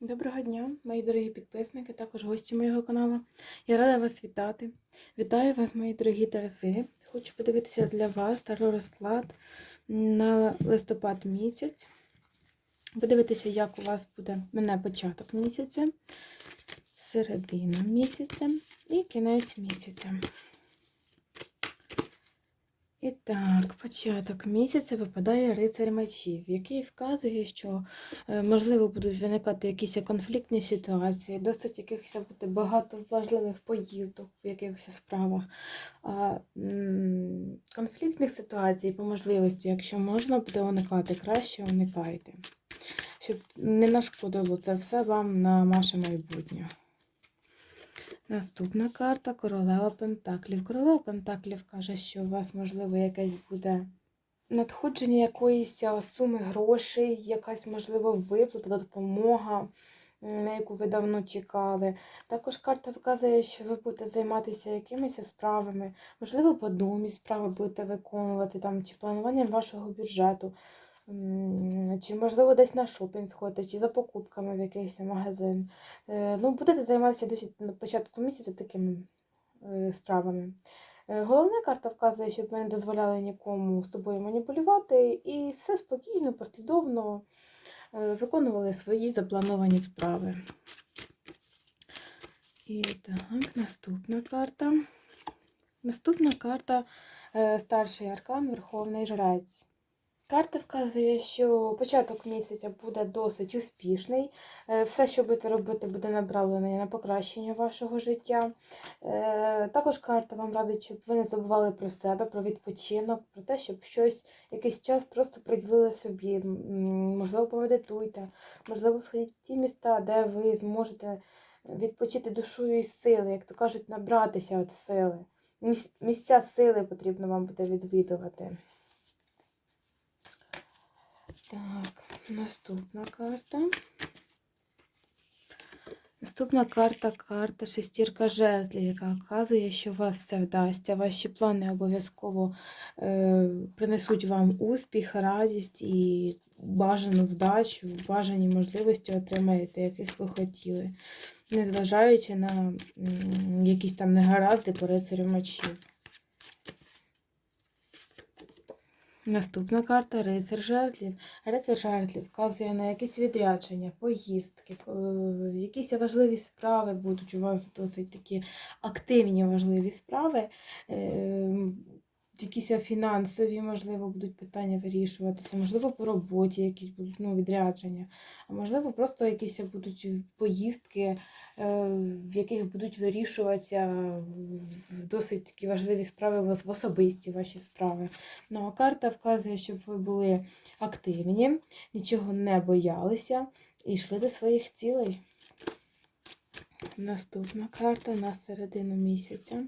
Доброго дня, мої дорогі підписники, також гості моєго каналу. Я рада вас вітати. Вітаю вас, мої дорогі Терези. Хочу подивитися для вас старий розклад на листопад місяць. Подивитися, як у вас буде мене початок місяця, середина місяця і кінець місяця. І так, початок місяця випадає рицарь мечів, який вказує, що е, можливо будуть виникати якісь конфліктні ситуації, досить якихось буде багато важливих поїздок в якихось справах. А конфліктних ситуацій по можливості, якщо можна буде уникати, краще уникайте. Щоб не нашкодило це все вам на ваше майбутнє. Наступна карта королева Пентаклів. Королева Пентаклів каже, що у вас, можливо, якесь буде надходження якоїсь суми грошей, якась, можливо, виплата, допомога, на яку ви давно чекали. Також карта вказує, що ви будете займатися якимись справами, можливо, по домі справи будете виконувати, там, чи плануванням вашого бюджету. Чи, можливо, десь на шопінг сходити, чи за покупками в якийсь магазин. Е, Ну, будете займатися досить на початку місяця такими е, справами. Е, Головна карта вказує, щоб ви не дозволяли нікому з собою маніпулювати і все спокійно, послідовно виконували свої заплановані справи. І так, наступна карта. Наступна карта старший аркан Верховний Жрець. Карта вказує, що початок місяця буде досить успішний. Е, Все, що будете робити, буде направлене на покращення вашого життя. Е, Також карта вам радить, щоб ви не забували про себе, про відпочинок, про те, щоб щось, якийсь час просто приділили собі. Можливо, помедитуйте, можливо, сходіть в ті міста, де ви зможете відпочити душою і сили, як то кажуть, набратися от сили. Місця сили потрібно вам буде відвідувати. Так, наступна карта. Наступна карта карта шестірка жезлів, яка вказує, що у вас все вдасться. Ваші плани обов'язково е, принесуть вам успіх, радість і бажану вдачу, бажані можливості отримаєте, яких ви хотіли, незважаючи на якісь там негаразди по рицарю мечів. Наступна карта рицар жезлів. Рицар жезлів вказує на якісь відрядження, поїздки, е, якісь важливі справи будуть у вас досить такі активні важливі справи. Якісь фінансові, можливо, будуть питання вирішуватися, можливо, по роботі якісь будуть ну, відрядження, а можливо, просто якісь будуть поїздки, е, в яких будуть вирішуватися досить такі важливі справи, в особисті ваші справи. Ну, а карта вказує, щоб ви були активні, нічого не боялися і йшли до своїх цілей. Наступна карта на середину місяця.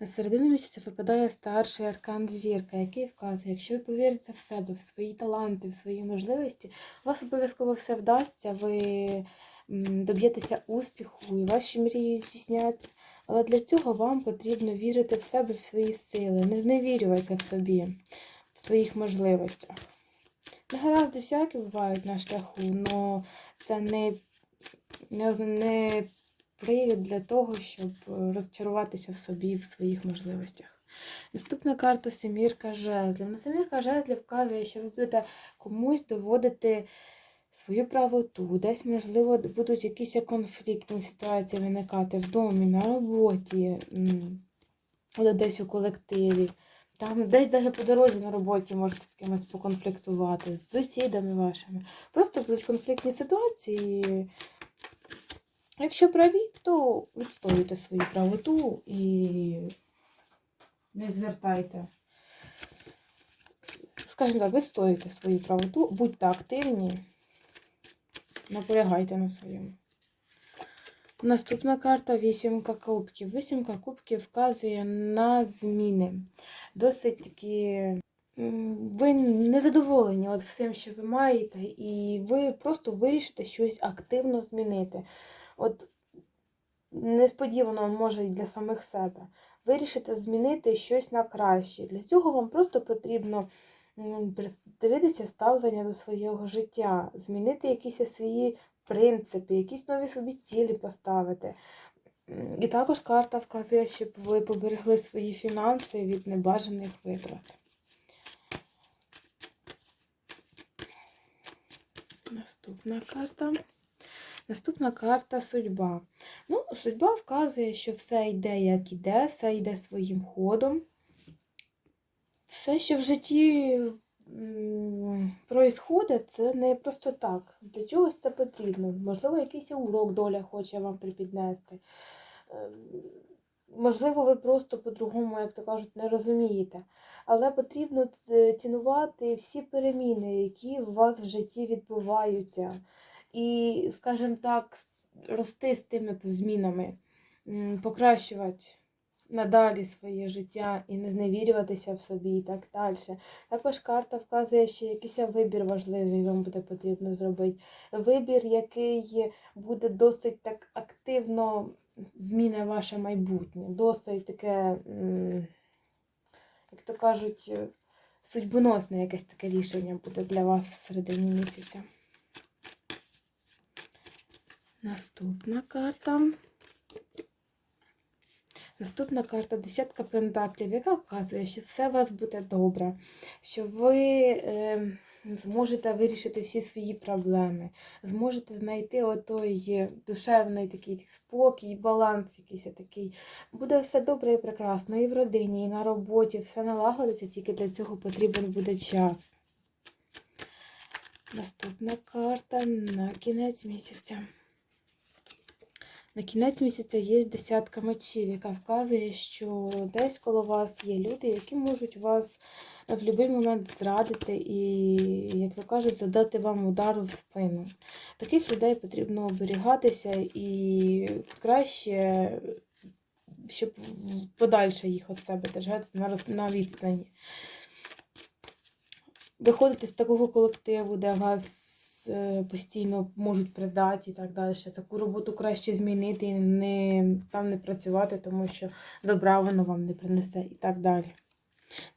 На середину місяця випадає старший аркан зірка, який вказує, якщо ви повірите в себе, в свої таланти, в свої можливості, у вас обов'язково все вдасться, ви доб'єтеся успіху і ваші мрії здійсняться. Але для цього вам потрібно вірити в себе, в свої сили, не зневірюватися в собі, в своїх можливостях. Негаразди всякі бувають на шляху, але це не, не привід для того, щоб е, розчаруватися в собі, в своїх можливостях. Наступна карта Семірка жезлів. На Семірка жезлів вказує, що ви будете комусь доводити свою правоту. Десь, можливо, будуть якісь конфліктні ситуації виникати в домі, на роботі, десь у колективі. Там десь навіть по дорозі на роботі можете з кимось поконфліктувати, з сусідами вашими. Просто будуть конфліктні ситуації. Якщо праві, то відстоюйте свою правоту і не звертайте. Скажімо так, відстоюйте свою правоту, будьте активні, наполягайте на своєму. Наступна карта вісімка кубків. Вісімка кубків вказує на зміни. Досить такі. Ви не задоволені от всім, що ви маєте, і ви просто вирішите щось активно змінити. От несподівано може і для самих себе. Вирішите змінити щось на краще. Для цього вам просто потрібно дивитися ставлення до свого життя, змінити якісь свої принципи, якісь нові собі цілі поставити. І також карта вказує, щоб ви поберегли свої фінанси від небажаних витрат. Наступна карта. Наступна карта судьба. Ну, судьба вказує, що все йде, як іде, все йде своїм ходом. Все, що в житті м, це не просто так. Для чогось це потрібно. Можливо, якийсь урок доля хоче вам припіднести. Ем, Можливо, ви просто по-другому, як то кажуть, не розумієте. Але потрібно цінувати всі переміни, які у вас в житті відбуваються. І, скажімо так, рости з тими змінами, покращувати надалі своє життя і не зневірюватися в собі і так далі. Також карта вказує, що якийсь вибір важливий вам буде потрібно зробити. Вибір, який буде досить так активно зміни ваше майбутнє. Досить таке, як то кажуть, судьбоносне якесь таке рішення буде для вас в середині місяця. Наступна карта. Наступна карта десятка пентаклів, яка вказує, що все у вас буде добре, що ви е, зможете вирішити всі свої проблеми, зможете знайти отой душевний такий спокій, баланс якийсь такий. Буде все добре і прекрасно, і в родині, і на роботі, все налагодиться, тільки для цього потрібен буде час. Наступна карта на кінець місяця. На кінець місяця є десятка мечів, яка вказує, що десь коло вас є люди, які можуть вас в будь-який момент зрадити і, як то кажуть, задати вам удару в спину. Таких людей потрібно оберігатися і краще, щоб подальше їх від себе держати на відстані. Виходити з такого колективу, де вас е, постійно можуть придати і так далі. Таку роботу краще змінити і не, там не працювати, тому що добра воно вам не принесе і так далі.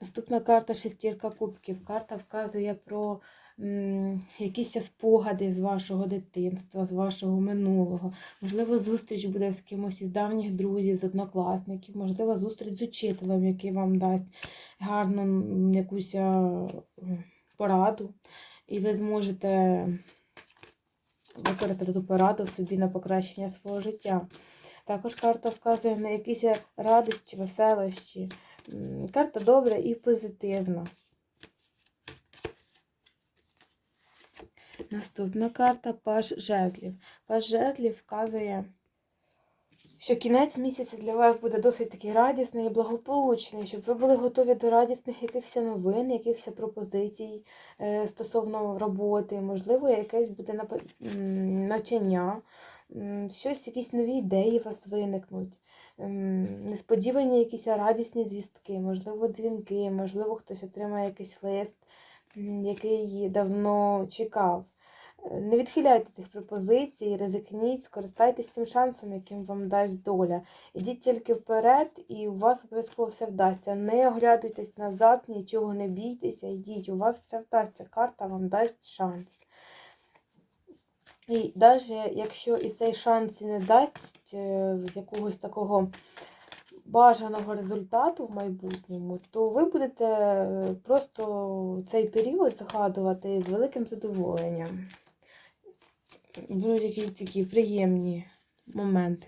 Наступна карта шестірка кубків. Карта вказує про м, якісь спогади з вашого дитинства, з вашого минулого. Можливо, зустріч буде з кимось із давніх друзів, з однокласників, можливо, зустріч з учителем, який вам дасть гарну якусь пораду, і ви зможете використати ту пораду собі на покращення свого життя. Також карта вказує на якісь радості, веселощі. Карта добра і позитивна. Наступна карта Паж жезлів. Паж жезлів вказує, що кінець місяця для вас буде досить такий радісний і благополучний, щоб ви були готові до радісних якихось новин, якихось пропозицій е, стосовно роботи, можливо, якесь буде нап- навчання, щось, якісь нові ідеї у вас виникнуть. Несподівані якісь радісні звістки, можливо, дзвінки, можливо, хтось отримає якийсь лист, який давно чекав. Не відхиляйте тих пропозицій, ризикніть, скористайтесь тим шансом, яким вам дасть доля. Ідіть тільки вперед, і у вас обов'язково все вдасться. Не оглядуйтесь назад, нічого не бійтеся, йдіть, у вас все вдасться. Карта вам дасть шанс. І навіть якщо і цей шанс і не дасть е, якогось такого бажаного результату в майбутньому, то ви будете е, просто цей період згадувати з великим задоволенням. Будуть якісь такі приємні моменти.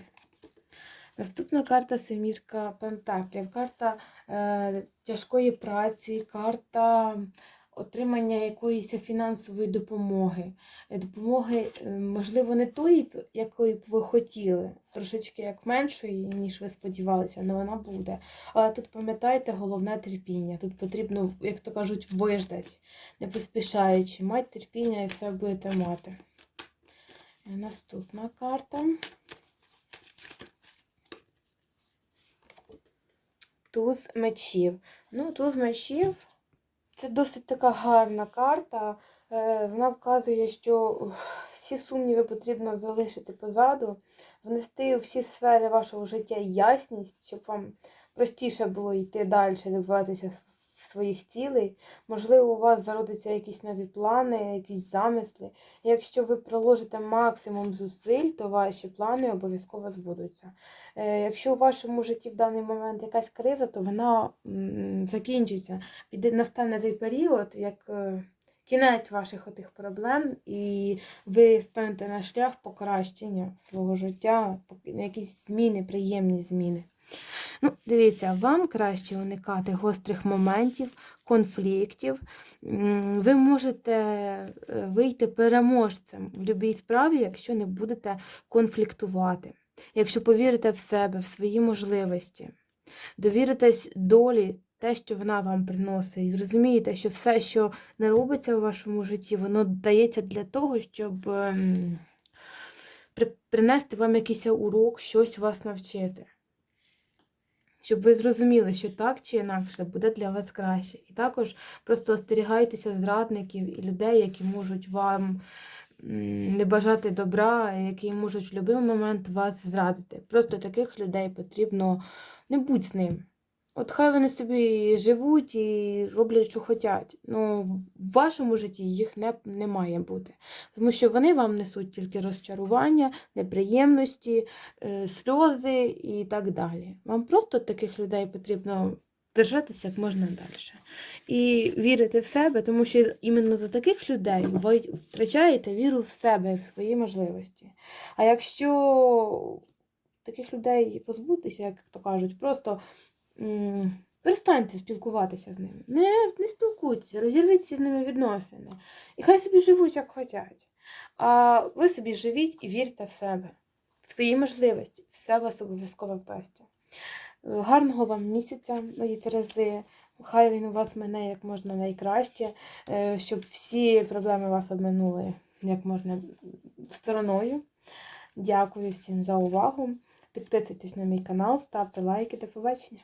Наступна карта Семірка Пентаклів. Карта е, тяжкої праці, карта отримання якоїсь фінансової допомоги. Допомоги, е, можливо, не тої, якої б ви хотіли, трошечки як меншої, ніж ви сподівалися, але вона буде. Але тут пам'ятайте, головне терпіння. Тут потрібно, як то кажуть, виждати, не поспішаючи. Мати терпіння і все будете мати. Наступна карта. Туз мечів. Ну, туз мечів це досить така гарна карта. Е, Вона вказує, що всі сумніви потрібно залишити позаду, внести у всі сфери вашого життя ясність, щоб вам простіше було йти далі, добиватися своїх цілей. Можливо, у вас зародяться якісь нові плани, якісь замисли. Якщо ви приложите максимум зусиль, то ваші плани обов'язково збудуться. Е, Якщо у вашому житті в даний момент якась криза, то вона закінчиться. Піде настане той період, як е, кінець ваших отих проблем, і ви станете на шлях покращення свого життя, якісь зміни, приємні зміни. Ну, дивіться, вам краще уникати гострих моментів, конфліктів. Ви можете е, вийти переможцем в будь-якій справі, якщо не будете конфліктувати, якщо повірите в себе, в свої можливості, довіритесь долі, те, що вона вам приносить, і зрозумієте, що все, що не робиться в вашому житті, воно дається для того, щоб ем, при- принести вам якийсь урок, щось вас навчити щоб ви зрозуміли, що так чи інакше буде для вас краще. І також просто остерігайтеся зрадників і людей, які можуть вам не бажати добра, які можуть в будь-який момент вас зрадити. Просто таких людей потрібно не будь з ним. От хай вони собі живуть і роблять, що хочуть. Ну, в вашому житті їх не, не має бути. Тому що вони вам несуть тільки розчарування, неприємності, е, сльози і так далі. Вам просто таких людей потрібно держатися як можна далі. І вірити в себе, тому що іменно за таких людей ви втрачаєте віру в себе, в свої можливості. А якщо таких людей позбутися, як то кажуть, просто перестаньте спілкуватися з ними. Не, не спілкуйтеся, розірвіться з ними відносини. І хай собі живуть, як хочуть. А ви собі живіть і вірте в себе, в свої можливості. Все вас обов'язково вдасться. Гарного вам місяця, мої Терези. Хай він у вас мене як можна найкраще, е, щоб всі проблеми вас обминули як можна стороною. Дякую всім за увагу. Підписуйтесь на мій канал, ставте лайки. До побачення.